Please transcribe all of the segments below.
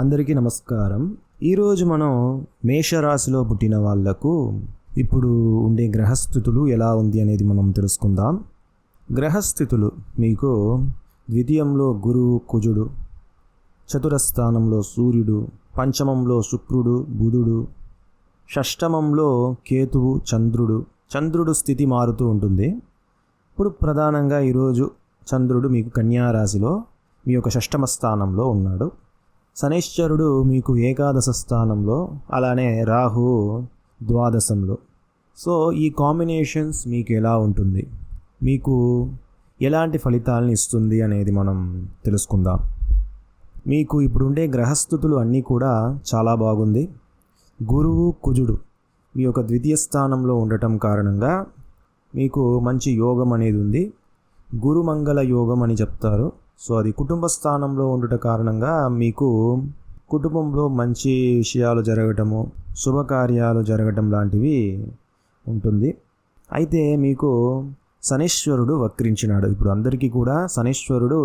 అందరికీ నమస్కారం. ఈరోజు మనం మేషరాశిలో పుట్టిన వాళ్ళకు ఇప్పుడు ఉండే గ్రహస్థితులు ఎలా ఉంది అనేది మనం తెలుసుకుందాం. గ్రహస్థితులు మీకు ద్వితీయంలో గురువు కుజుడు చతురస్థానంలో సూర్యుడు పంచమంలో శుక్రుడు బుధుడు షష్టమంలో కేతువు చంద్రుడు చంద్రుడు స్థితి మారుతూ ఉంటుంది. ఇప్పుడు ప్రధానంగా ఈరోజు చంద్రుడు మీకు కన్యారాశిలో మీ యొక్క షష్టమ స్థానంలో ఉన్నాడు. శనైశ్వరుడు మీకు ఏకాదశ స్థానంలో అలానే రాహు ద్వాదశంలో. సో ఈ కాంబినేషన్స్ మీకు ఎలా ఉంటుంది? మీకు ఎలాంటి ఫలితాలను ఇస్తుంది అనేది మనం తెలుసుకుందాం. మీకు ఇప్పుడుండే గ్రహస్థుతులు అన్నీ కూడా చాలా బాగుంది. గురువు కుజుడు మీ యొక్క ద్వితీయ స్థానంలో ఉండటం కారణంగా మీకు మంచి యోగం అనేది ఉంది. గురుమంగళ యోగం అని చెప్తారు. సో అది కుటుంబ స్థానంలో ఉండట కారణంగా మీకు కుటుంబంలో మంచి విషయాలు జరగటము శుభకార్యాలు జరగటం లాంటివి ఉంటుంది. అయితే మీకు శనీశ్వరుడు వక్రించినాడు. ఇప్పుడు అందరికీ కూడా శనీశ్వరుడు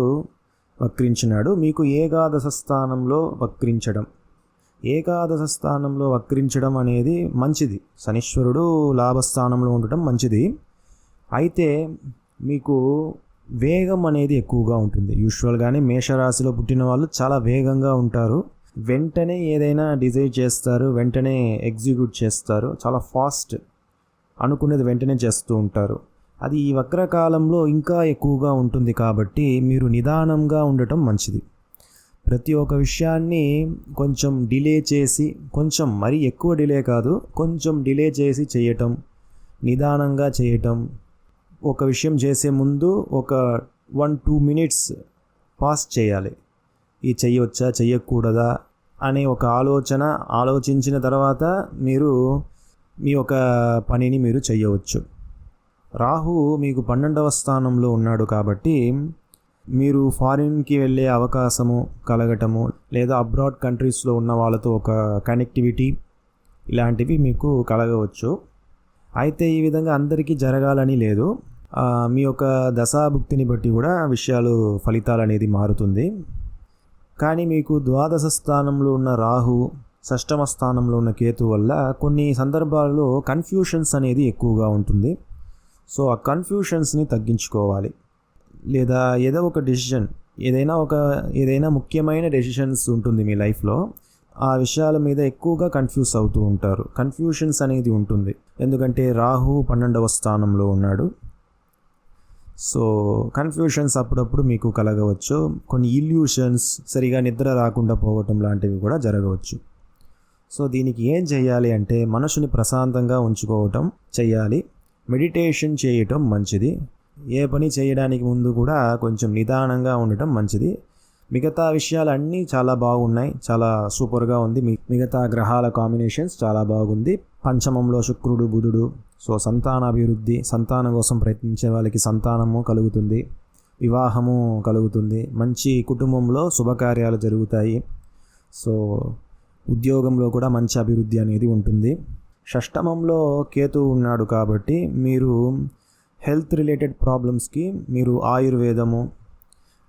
వక్రించినాడు. మీకు ఏకాదశ స్థానంలో వక్రించడం. ఏకాదశ స్థానంలో వక్రించడం అనేది మంచిది. శనీశ్వరుడు లాభస్థానంలో ఉండటం మంచిది. అయితే మీకు వేగం అనేది ఎక్కువగా ఉంటుంది. యూజువల్గానే మేషరాశిలో పుట్టిన వాళ్ళు చాలా వేగంగా ఉంటారు. వెంటనే ఏదైనా డిజైడ్ చేస్తారు వెంటనే ఎగ్జిక్యూట్ చేస్తారు. చాలా ఫాస్ట్ అనుకునేది వెంటనే చేస్తూ ఉంటారు. అది ఈ వక్రకాలంలో ఇంకా ఎక్కువగా ఉంటుంది కాబట్టి మీరు నిదానంగా ఉండటం మంచిది. ప్రతి ఒక్క విషయాన్ని కొంచెం డిలే చేసి కొంచెం మరీ ఎక్కువ డిలే కాదు కొంచెం డిలే చేసి చేయటం నిదానంగా చేయటం ఒక విషయం చేసే ముందు ఒక వన్ టూ మినిట్స్ పాస్ చేయాలి. ఈ చెయ్యొచ్చా చెయ్యకూడదా అనే ఒక ఆలోచన ఆలోచించిన తర్వాత మీరు మీ యొక్క పనిని మీరు చేయవచ్చు రాహు మీకు పన్నెండవ స్థానంలో ఉన్నాడు కాబట్టి మీరు ఫారిన్కి వెళ్ళే అవకాశము కలగటము లేదా అబ్రాడ్ కంట్రీస్లో ఉన్న వాళ్ళతో ఒక కనెక్టివిటీ ఇలాంటివి మీకు కలగవచ్చు. అయితే ఈ విధంగా అందరికీ జరగాలని లేదు. మీ యొక్క దశాభుక్తిని బట్టి కూడా విషయాలు ఫలితాలు అనేది మారుతుంది. కానీ మీకు ద్వాదశ స్థానంలో ఉన్న రాహు షష్టమ స్థానంలో ఉన్న కేతు వల్ల కొన్ని సందర్భాల్లో కన్ఫ్యూషన్స్ అనేది ఎక్కువగా ఉంటుంది. సో ఆ కన్ఫ్యూషన్స్ని తగ్గించుకోవాలి. లేదా ఏదో ఒక డెసిషన్ ఏదైనా ఒక ఏదైనా ముఖ్యమైన డెసిషన్స్ ఉంటుంది మీ లైఫ్లో ఆ విషయాల మీద ఎక్కువగా కన్ఫ్యూజ్ అవుతూ ఉంటారు. కన్ఫ్యూషన్స్ అనేది ఉంటుంది. ఎందుకంటే రాహు పన్నెండవ స్థానంలో ఉన్నాడు. సో కన్ఫ్యూషన్స్ అప్పుడప్పుడు మీకు కలగవచ్చు. కొన్ని ఇల్యూషన్స్ సరిగా నిద్ర రాకుండా పోవటం లాంటివి కూడా జరగవచ్చు. సో దీనికి ఏం చేయాలి అంటే మనసుని ప్రశాంతంగా ఉంచుకోవటం చేయాలి. మెడిటేషన్ చేయటం మంచిది. ఏ పని చేయడానికి ముందు కూడా కొంచెం నిదానంగా ఉండటం మంచిది. మిగతా విషయాలు అన్నీ చాలా బాగున్నాయి చాలా సూపర్గా ఉంది. మిగతా గ్రహాల కాంబినేషన్స్ చాలా బాగుంది. పంచమంలో శుక్రుడు బుధుడు సో సంతాన అభివృద్ధి సంతానం కోసం ప్రయత్నించే వాళ్ళకి సంతానము కలుగుతుంది వివాహము కలుగుతుంది మంచి కుటుంబంలో శుభకార్యాలు జరుగుతాయి. సో ఉద్యోగంలో కూడా మంచి అభివృద్ధి అనేది ఉంటుంది. షష్టమంలో కేతు ఉన్నాడు కాబట్టి మీరు హెల్త్ రిలేటెడ్ ప్రాబ్లమ్స్కి మీరు ఆయుర్వేదము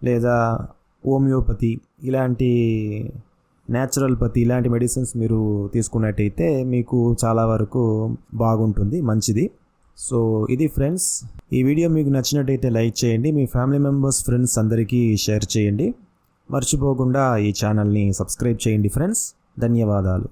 లేదా హోమియోపతి ఇలాంటి న్యాచురల్పతి ఇలాంటి మెడిసిన్స్ మీరు తీసుకున్నట్టయితే మీకు చాలా వరకు బాగుంటుంది మంచిది. సో ఇది ఫ్రెండ్స్ ఈ వీడియో మీకు నచ్చినట్టయితే లైక్ చేయండి మీ ఫ్యామిలీ మెంబర్స్ ఫ్రెండ్స్ అందరికీ షేర్ చేయండి. మర్చిపోకుండా ఈ ఛానల్ని సబ్స్క్రైబ్ చేయండి ఫ్రెండ్స్ ధన్యవాదాలు.